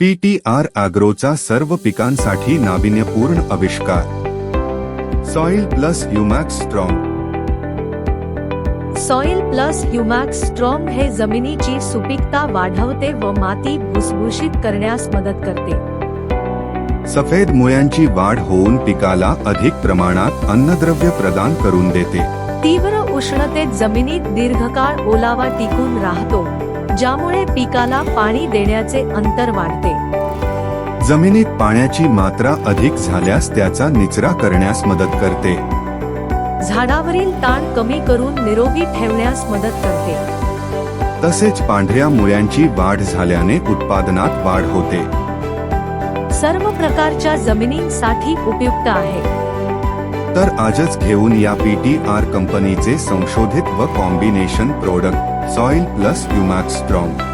P T R अॅग्रोचा सर्व पिकांसाठी नाविन्यपूर्ण आविष्कार. Soil plus Humax strong soil plus Humax strong हे जमिनीची सुपीकता वाढवते व माती भुसभुशीत करण्यास मदत करते. सफेद मुळ्यांची वाढ होऊन पिकाला अधिक प्रमाणात अन्नद्रव्य प्रदान करून देते. तीव्र उष्णतेत जमिनीत दीर्घकाळ ओलावा टिकून राहतो. ज्यामुळे पिकाला पाणी देण्याचे अंतर वाढते. जमिनीत पाण्याची मात्रा अधिक झाल्यास त्याचा निचरा करण्यास मदत करते. झाडावरील ताण कमी करून निरोगी ठेवण्यास मदत करते. तसेच पांढऱ्या मुळ्यांची वाढ झाल्याने उत्पादनात वाढ होते. सर्व प्रकारच्या जमिनींसाठी उपयुक्त आहे. तर आजच घेऊन या पी टी आर कंपनीचे संशोधित व combination product soil plus Humax strong